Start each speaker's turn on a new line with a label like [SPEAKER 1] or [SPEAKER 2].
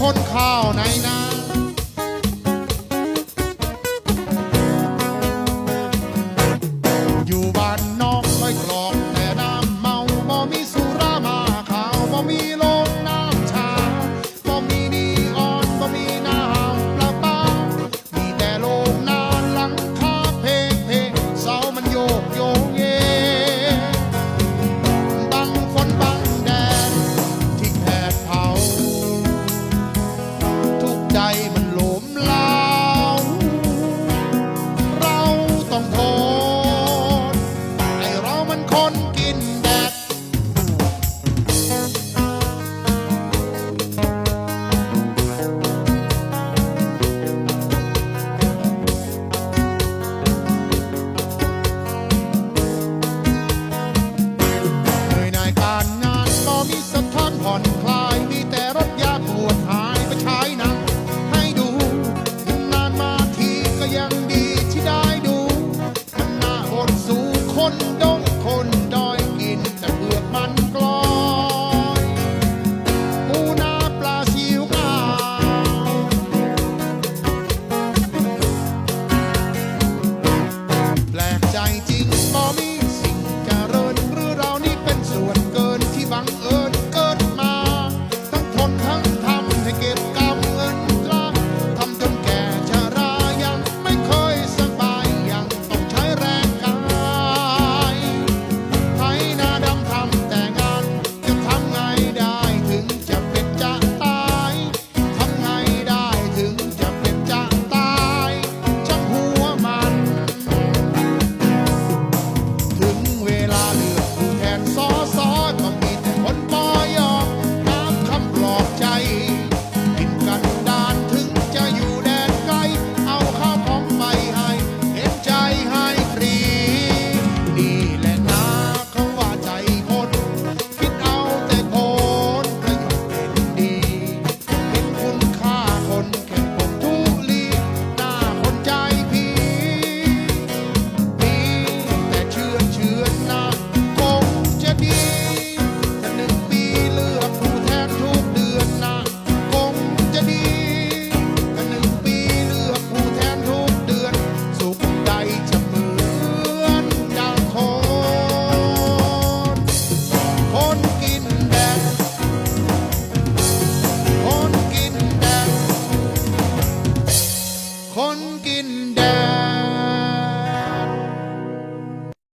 [SPEAKER 1] คนข้าวไหนนา time. ดงคนดอยกินแต่เปลือกมันกลอยปูนาปลาซิวขาวแปลกใจจริงบ่มีสิ่งเริญหรือเรานี่เป็นส่วนเกินที่บังเอิ